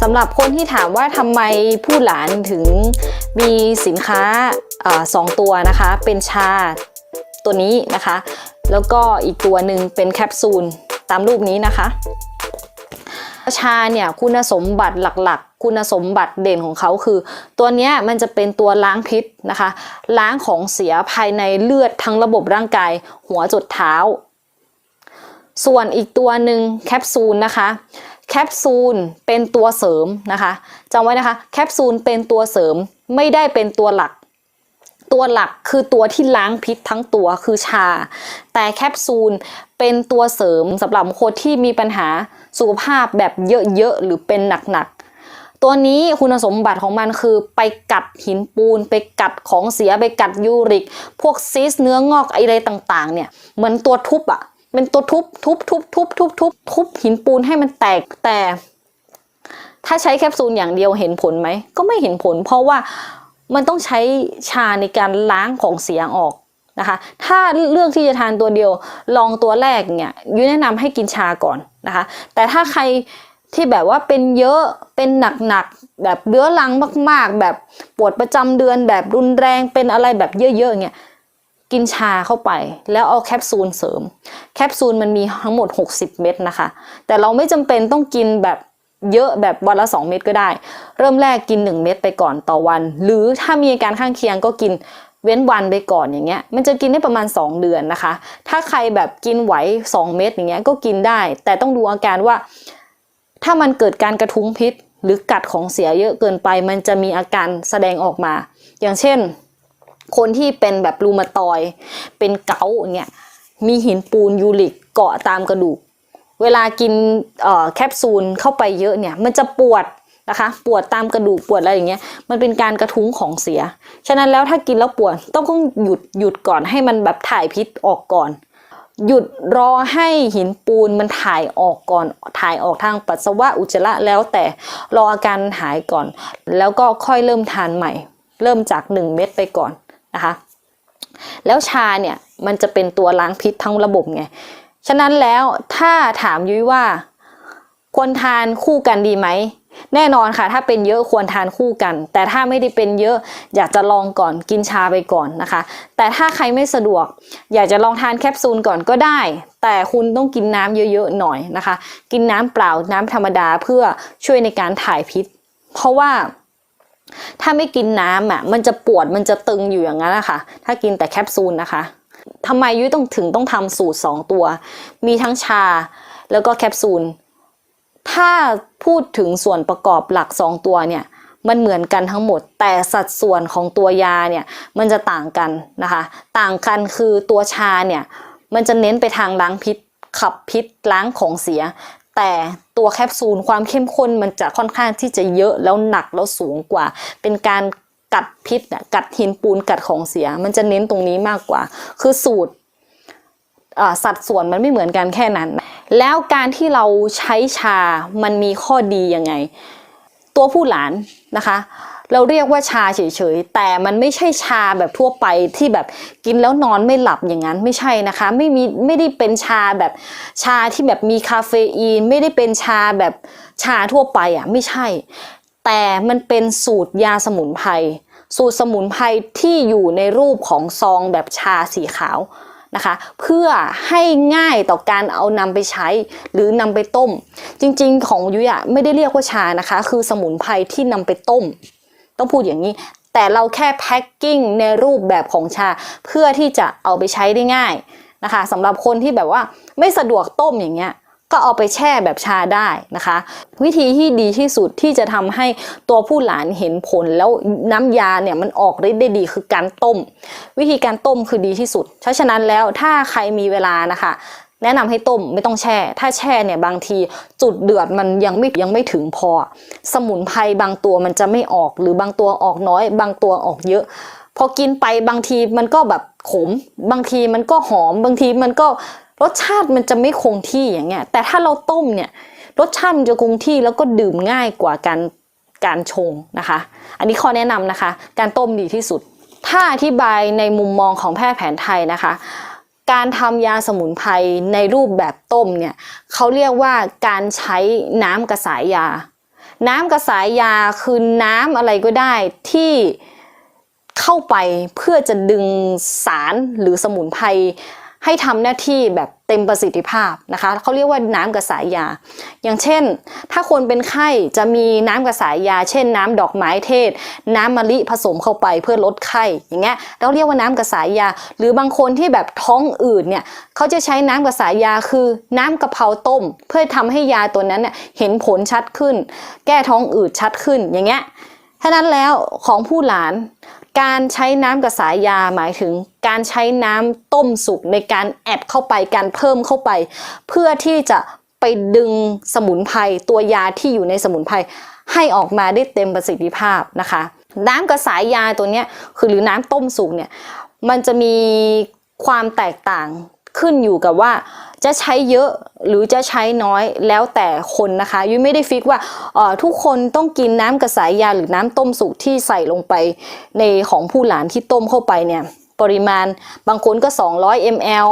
สำหรับคนที่ถามว่าทำไมผู้หลานถึงมีสินค้าอสองตัวนะคะ เป็นชาตัวนี้นะคะ แล้วก็อีกตัวหนึ่งเป็นแคปซูลตามรูปนี้นะคะชาเนี่ยคุณสมบัติหลักๆ คุณสมบัติเด่นของเขาคือ ตัวนี้มันจะเป็นตัวล้างพิษนะคะ ล้างของเสียภายในเลือดทั้งระบบร่างกาย หัวจดเท้า ส่วนอีกตัวหนึ่งแคปซูลนะคะ แคปซูลเป็นตัวเสริมนะคะจำไว้นะคะแคปซูลเป็นตัวเสริมไม่ได้เป็นตัวหลัก ตัวหลักคือตัวที่ล้างพิษทั้งตัวคือชา แต่แคปซูลเป็นตัวเสริมสำหรับคนที่มีปัญหาสุขภาพแบบเยอะๆหรือเป็นหนักๆ ตัวนี้คุณสมบัติของมันคือไปกัดหินปูน ไปกัดของเสียไปกัดยูริก พวกซีสเนื้องอกอะไรต่างๆเนี่ยเหมือนตัวทุบอะ เป็นตัวทุบทุบทุบทุบทุบทุบทุบหินปูนให้มันแตกแต่ ถ้าใช้แคปซูลอย่างเดียวเห็นผลไหม ก็ไม่เห็นผล เพราะว่ามันต้องใช้ชาในการล้างของเสียออกนะคะ ถ้าเลือกที่จะทานตัวเดียวลองตัวแรกเนี่ยยุ้ยแนะนำให้กินชาก่อนนะคะ แต่ถ้าใครที่แบบว่าเป็นเยอะเป็นหนักๆแบบเรื้อรังมาก ๆ แบบปวดประจำเดือนแบบรุนแรงเป็นอะไรแบบเยอะๆเนี่ย กินชาเข้าไป แล้วเอาแคปซูลเสริม แคปซูลมันมีทั้งหมด 60 เม็ดนะคะ แต่เราไม่จำเป็นต้องกินแบบเยอะแบบวันละ 2 เม็ดก็ได้ เริ่มแรกกิน 1 เม็ดไปก่อนต่อวัน หรือถ้ามีอาการข้างเคียงก็กินเว้นวันไปก่อนอย่างเงี้ย มันจะกินได้ประมาณ 2 เดือนนะคะ ถ้าใครแบบกินไหว 2 เม็ดอย่างเงี้ยก็กินได้ แต่ต้องดูอาการว่า ถ้ามันเกิดการกระทุ้งพิษ หรือกัดของเสียเยอะเกินไป มันจะมีอาการแสดงออกมา อย่างเช่น คนที่เป็นแบบรูมาตอยเป็นเกาต์อย่างเงี้ยมีหินปูนยูริกเกาะตามกระดูก เวลากินแคปซูลเข้าไปเยอะเนี่ย มันจะปวดนะคะ ปวดตามกระดูกปวดอะไรอย่างเงี้ยมันเป็นการกระทุ้งของเสีย ฉะนั้นแล้วถ้ากินแล้วปวดต้องต้องหยุดหยุดก่อนให้มันแบบถ่ายพิษออกก่อน หยุดรอให้หินปูนมันถ่ายออกก่อนถ่ายออกทางปัสสาวะอุจจาระแล้วแต่รออาการหายก่อน แล้วก็ค่อยเริ่มทานใหม่ เริ่มจาก 1 เม็ดไปก่อน นะคะแล้วชาเนี่ยมันจะเป็นตัวล้างพิษทั้งระบบไง ฉะนั้นแล้วถ้าถามยุ้ยว่า ควรทานคู่กันดีไหม แน่นอนค่ะ ถ้าเป็นเยอะควรทานคู่กัน แต่ถ้าไม่ได้เป็นเยอะอยากจะลองก่อนกินชาไปก่อนนะคะ แต่ถ้าใครไม่สะดวก อยากจะลองทานแคปซูลก่อนก็ได้ แต่คุณต้องกินน้ำเยอะๆหน่อยนะคะ กินน้ำเปล่าน้ำธรรมดาเพื่อช่วยในการถ่ายพิษ เพราะว่า ถ้าไม่กินน้ำอะมันจะปวดมันจะตึงอยู่อย่างนั้นนะคะถ้ากินแต่แคปซูลนะคะทำไมยุ้ยต้องถึงต้องทำสูตร 2 ตัว มีทั้งชาแล้วก็แคปซูลถ้าพูดถึงส่วนประกอบหลัก 2 ตัวเนี่ยมันเหมือนกันทั้งหมด แต่สัดส่วนของตัวยาเนี่ยมันจะต่างกันนะคะ ต่างกันคือตัวชาเนี่ยมันจะเน้นไปทางล้างพิษขับพิษล้างของเสีย แต่ตัวแคปซูลความเข้มข้นมันจะค่อนข้างที่จะเยอะแล้วหนักแล้วสูงกว่า เป็นการกัดพิษน่ะกัดหินปูนกัดของเสีย มันจะเน้นตรงนี้มากกว่า คือสูตรสัดส่วนมันไม่เหมือนกันแค่นั้น แล้วการที่เราใช้ชามันมีข้อดียังไง ตัวผู้หลานนะคะ เราเรียกว่าชาเฉยๆ แต่มันไม่ใช่ชาแบบทั่วไปที่แบบกินแล้วนอนไม่หลับอย่างนั้นไม่ใช่นะคะ ไม่มีไม่ได้เป็นชาแบบชาที่แบบมีคาเฟอีน ไม่ได้เป็นชาแบบชาทั่วไปอะไม่ใช่ แต่มันเป็นสูตรยาสมุนไพรสูตรสมุนไพรที่อยู่ในรูปของซองแบบชาสีขาวนะคะ เพื่อให้ง่ายต่อการเอานำไปใช้หรือนำไปต้ม จริงๆ ของยุยะไม่ได้เรียกว่าชานะคะ คือสมุนไพรที่นำไปต้ม ต้องพูดอย่างนี้ แต่เราแค่แพ็คกิ้งในรูปแบบของชา เพื่อที่จะเอาไปใช้ได้ง่ายนะคะสำหรับคนที่แบบว่าไม่สะดวกต้มอย่างเงี้ยก็เอาไปแช่แบบชาได้นะคะ วิธีที่ดีที่สุดที่จะทำให้ตัวผู้หลานเห็นผลแล้วน้ำยาเนี่ยมันออกฤทธิ์ได้ดีคือการต้ม วิธีการต้มคือดีที่สุดเพราะฉะนั้นแล้วถ้าใครมีเวลานะคะ แนะนำให้ต้มไม่ต้องแช่ ถ้าแช่เนี่ยบางทีจุดเดือดมันยังไม่ยังไม่ถึงพอ สมุนไพรบางตัวมันจะไม่ออกหรือบางตัวออกน้อย บางตัวออกเยอะ พอกินไปบางทีมันก็แบบขม บางทีมันก็หอม บางทีมันก็รสชาติมันจะไม่คงที่อย่างเงี้ย แต่ถ้าเราต้มเนี่ยรสชาติมันจะคงที่แล้วก็ดื่มง่ายกว่าการการชงนะคะ อันนี้ข้อแนะนำนะคะ การต้มดีที่สุด ถ้าอธิบายในมุมมองของแพทย์แผนไทยนะคะ การทำยาสมุนไพรในรูปแบบต้มเนี่ยเขาเรียกว่าการใช้น้ำกระสายยา น้ำกระสายยาคือน้ำอะไรก็ได้ที่เข้าไปเพื่อจะดึงสารหรือสมุนไพร ให้ทำหน้าที่แบบเต็มประสิทธิภาพนะคะเขาเรียกว่าน้ำกระสายยา อย่างเช่น ถ้าคนเป็นไข้จะมีน้ำกระสายยา เช่น น้ำดอกไม้เทศ น้ำมะลิผสมเข้าไปเพื่อลดไข้อย่างเงี้ยเราเรียกว่าน้ำกระสายยา หรือบางคนที่แบบท้องอืดเนี่ยเขาจะใช้น้ำกระสายยาคือน้ำกะเพราต้ม เพื่อทำให้ยาตัวนั้นเน่ยเห็นผลชัดขึ้น แก้ท้องอืดชัดขึ้นอย่างเงี้ยฉะนั้นแล้วของผู้หลาน การใช้น้ำกระสายยาหมายถึง การใช้น้ำต้มสุกในการแอบเข้าไปการเพิ่มเข้าไป เพื่อที่จะไปดึงสมุนไพรตัวยาที่อยู่ในสมุนไพรให้ออกมาได้เต็มประสิทธิภาพนะคะ น้ำกระสายยาตัวนี้คือหรือน้ำต้มสุกเนี่ยมันจะมีความแตกต่าง ขึ้นอยู่กับว่าจะใช้เยอะหรือจะใช้น้อยแล้วแต่คนนะคะยุ้ยไม่ได้ฟิกว่าเออทุกคนต้องกินน้ำกระสายยาหรือน้ำต้มสุกที่ใส่ลงไปในของผู้หลานที่ต้มเข้าไปเนี่ยปริมาณบางคนก็ 200 ml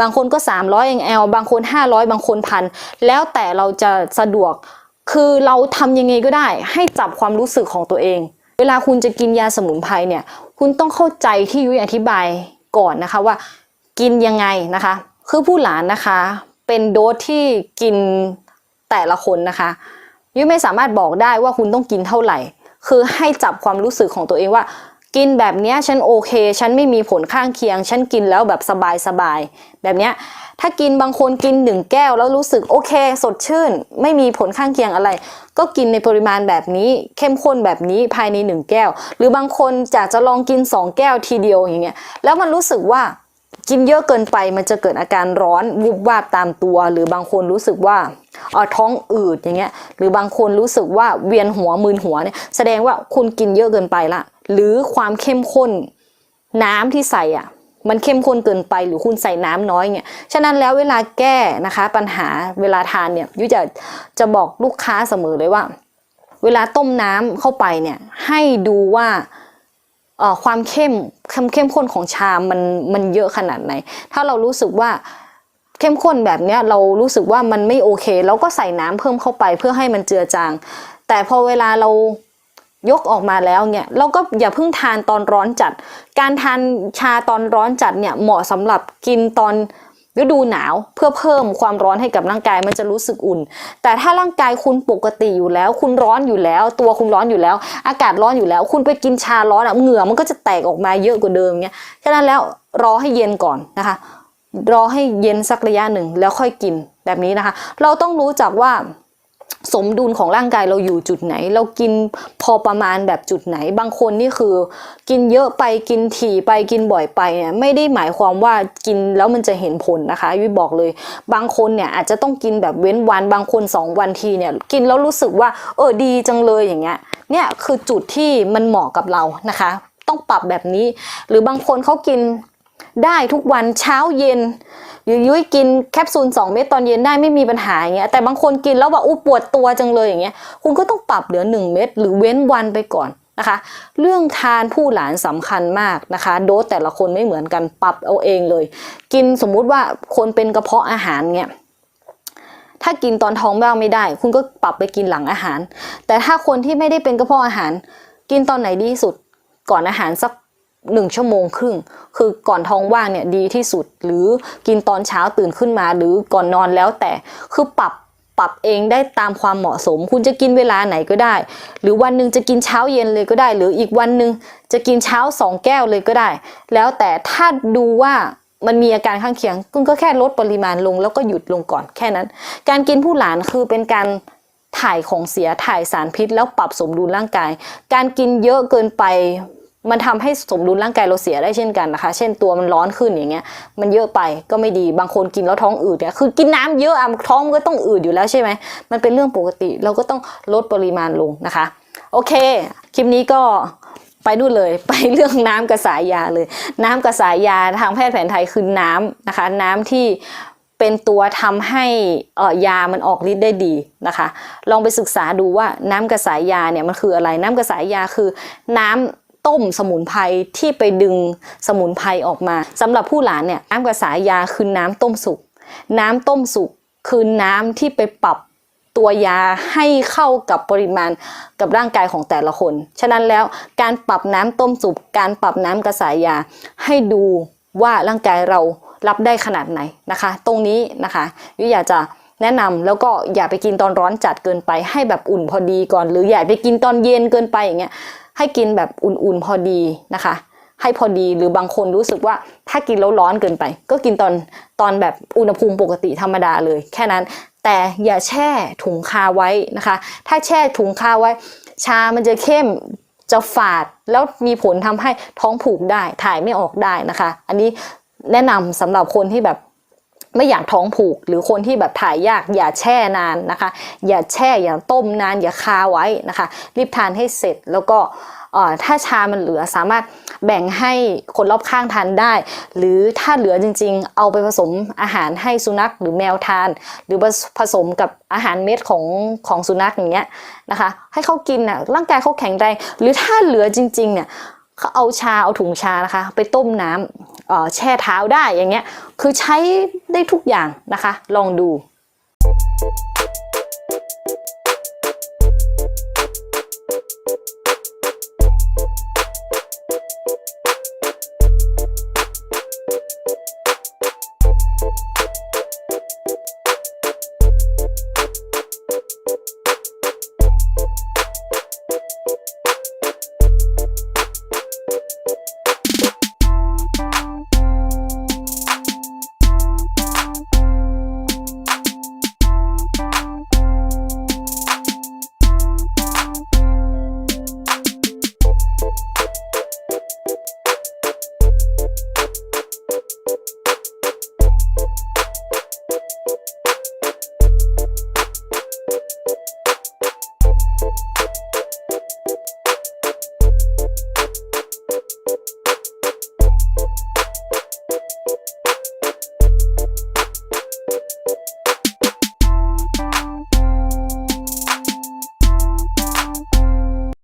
บางคนก็ 300 ml บางคน 500 บางคนพันแล้วแต่เราจะสะดวกคือเราทำยังไงก็ได้ ให้จับความรู้สึกของตัวเอง เวลาคุณจะกินยาสมุนไพรเนี่ยคุณต้องเข้าใจที่ยุ้ยอธิบายก่อนนะคะว่า กินยังไงนะคะ คือผู้หลานนะคะ เป็นโดสที่กินแต่ละคนนะคะยุ้ยไม่สามารถบอกได้ว่าคุณต้องกินเท่าไหร่ คือให้จับความรู้สึกของตัวเองว่า กินแบบนี้ฉันโอเค ฉันไม่มีผลข้างเคียง ฉันกินแล้วแบบสบายสบายแบบนี้ถ้ากินบางคนกินหนึ่งแก้วแล้วรู้สึกโอเค สดชื่น ไม่มีผลข้างเคียงอะไร ก็กินในปริมาณแบบนี้ เข้มข้นแบบนี้ภายในหนึ่งแก้ว หรือบางคนอยากจะลองกินสองแก้วทีเดียวอย่างเงี้ยแล้วมันรู้สึกว่า กินเยอะเกินไปมันจะเกิดอาการร้อนวูบวาบตามตัว หรือบางคนรู้สึกว่าเออท้องอืดอย่างเงี้ยหรือบางคนรู้สึกว่าเวียนหัวมึนหัวเนี่ยแสดงว่าคุณกินเยอะเกินไปละ หรือความเข้มข้นน้ำที่ใส่อะมันเข้มข้นเกินไปหรือคุณใส่น้ำน้อยเนี่ยฉะนั้นแล้วเวลาแก้นะคะ ปัญหาเวลาทานเนี่ยยุจะจะบอกลูกค้าเสมอเลยว่า เวลาต้มน้ำเข้าไปเนี่ยให้ดูว่า ความเข้มเข้มเข้มข้นของชามมันมันเยอะขนาดไหน ถ้าเรารู้สึกว่าเข้มข้นแบบเนี้ยเรารู้สึกว่ามันไม่โอเคเราก็ใส่น้ำเพิ่มเข้าไปเพื่อให้มันเจือจาง แต่พอเวลาเรายกออกมาแล้วเนี่ยเราก็อย่าเพิ่งทานตอนร้อนจัด การทานชาตอนร้อนจัดเนี่ยเหมาะสำหรับกินตอน ฤดูหนาวเพื่อเพิ่มความร้อนให้กับร่างกายมันจะรู้สึกอุ่น แต่ถ้าร่างกายคุณปกติอยู่แล้ว คุณร้อนอยู่แล้ว ตัวคุณร้อนอยู่แล้ว อากาศร้อนอยู่แล้ว คุณไปกินชาร้อนอะเหงื่อมันก็จะแตกออกมาเยอะกว่าเดิมเงี้ยฉะนั้นแล้วรอให้เย็นก่อนนะคะ รอให้เย็นสักระยะหนึ่งแล้วค่อยกินแบบนี้นะคะ เราต้องรู้จักว่า สมดุลของร่างกายเราอยู่จุดไหน เรากินพอประมาณแบบจุดไหน บางคนนี่คือ กินเยอะไปกินถี่ไปกินบ่อยไปเนี่ยไม่ได้หมายความว่ากินแล้วมันจะเห็นผลนะคะยุ้ยบอกเลย บางคนเนี่ยอาจจะต้องกินแบบเว้นวัน บางคนสองวันทีเนี่ยกินแล้วรู้สึกว่าเออดีจังเลยอย่างเงี้ยเนี่ยคือจุดที่มันเหมาะกับเรานะคะ ต้องปรับแบบนี้ หรือบางคนเขากิน ได้ทุกวันเช้าเย็นยุ้ยกินแคปซูล2 เม็ดตอนเย็นได้ไม่มีปัญหาอย่างเงี้ยแต่บางคนกินแล้วว่าอู้ปวดตัวจังเลยอย่างเงี้ยคุณก็ต้องปรับเหลือ 1 เม็ดหรือเว้นวันไปก่อนนะคะ เรื่องทานผู้หลานสำคัญมากนะคะ โดสแต่ละคนไม่เหมือนกันปรับเอาเองเลย กินสมมุติว่าคนเป็นกระเพาะอาหารเงี้ยถ้ากินตอนท้องว่างไม่ได้ คุณก็ปรับไปกินหลังอาหาร แต่ถ้าคนที่ไม่ได้เป็นกระเพาะอาหาร กินตอนไหนดีสุดก่อนอาหารสัก หนึ่งชั่วโมงครึ่ง คือก่อนท้องว่างเนี่ยดีที่สุด หรือกินตอนเช้าตื่นขึ้นมา หรือก่อนนอนแล้วแต่ คือปรับปรับเองได้ตามความเหมาะสม คุณจะกินเวลาไหนก็ได้ หรือวันหนึ่งจะกินเช้าเย็นเลยก็ได้ หรืออีกวันหนึ่งจะกินเช้าสองแก้วเลยก็ได้ แล้วแต่ถ้าดูว่ามันมีอาการข้างเคียงคุณก็แค่ลดปริมาณลงแล้วก็หยุดลงก่อนแค่นั้น การกินผู้หลานคือเป็นการถ่ายของเสียถ่ายสารพิษ แล้วปรับสมดุลร่างกาย การกินเยอะเกินไป มันทำให้สมดุลร่างกายเราเสียได้เช่นกันนะคะ เช่นตัวมันร้อนขึ้นอย่างเงี้ย มันเยอะไปก็ไม่ดี บางคนกินแล้วท้องอืดเนี่ย คือกินน้ำเยอะอะท้องมันก็ต้องอืดอยู่แล้วใช่ไหม มันเป็นเรื่องปกติ เราก็ต้องลดปริมาณลงนะคะ โอเค คลิปนี้ก็ไปนู่นเลยไปเรื่องน้ำกระสายยาเลย น้ำกระสายยาทางแพทย์แผนไทยคือน้ำนะคะ น้ำที่เป็นตัวทำให้เอ่อยามันออกฤทธิ์ได้ดีนะคะ ลองไปศึกษาดูว่าน้ำกระสายยาเนี่ยมันคืออะไร น้ำกระสายยาคือน้ำ ต้มสมุนไพรที่ไปดึงสมุนไพรออกมาสำหรับผู้หลานเนี่ยน้ำกระสายยาคือน้ำต้มสุก น้ำต้มสุกคือน้ำที่ไปปรับตัวยาให้เข้ากับปริมาณกับร่างกายของแต่ละคน ฉะนั้นแล้วการปรับน้ำต้มสุกการปรับน้ำกระสายยาให้ดูว่าร่างกายเรารับได้ขนาดไหนนะคะ ตรงนี้นะคะยุอยากจะแนะนำแล้วก็อย่าไปกินตอนร้อนจัดเกินไปให้แบบอุ่นพอดีก่อน หรืออย่าไปกินตอนเย็นเกินไปอย่างเงี้ย ให้กินแบบอุ่นๆพอดีนะคะ ให้พอดีหรือบางคนรู้สึกว่าถ้ากินแล้วร้อนเกินไป ก็กินตอนตอนแบบอุณหภูมิปกติธรรมดาเลย แค่นั้น แต่อย่าแช่ถุงคาไว้นะคะ ถ้าแช่ถุงคาไว้ ชามันจะเข้มจะฝาดแล้วมีผลทำให้ท้องผูกได้ถ่ายไม่ออกได้นะคะ อันนี้แนะนำสำหรับคนที่แบบ ไม่อยากท้องผูก หรือคนที่แบบถ่ายยากอย่าแช่นานนะคะ อย่าแช่อย่าต้มนาน อย่าคาไว้นะคะ รีบทานให้เสร็จแล้วก็ถ้าชามันเหลือสามารถแบ่งให้คนรอบข้างทานได้ หรือถ้าเหลือจริงๆ เอาไปผสมอาหารให้สุนัขหรือแมวทาน หรือผสมกับอาหารเม็ดของของสุนัขอย่างเงี้ยนะคะ ให้เขากินน่ะร่างกายเขาแข็งแรง หรือถ้าเหลือจริงๆเนี่ย เขาเอาชาเอาถุงชานะคะ ไปต้มน้ำแช่เท้าได้อย่างเงี้ย คือใช้ได้ทุกอย่างนะคะ ลองดู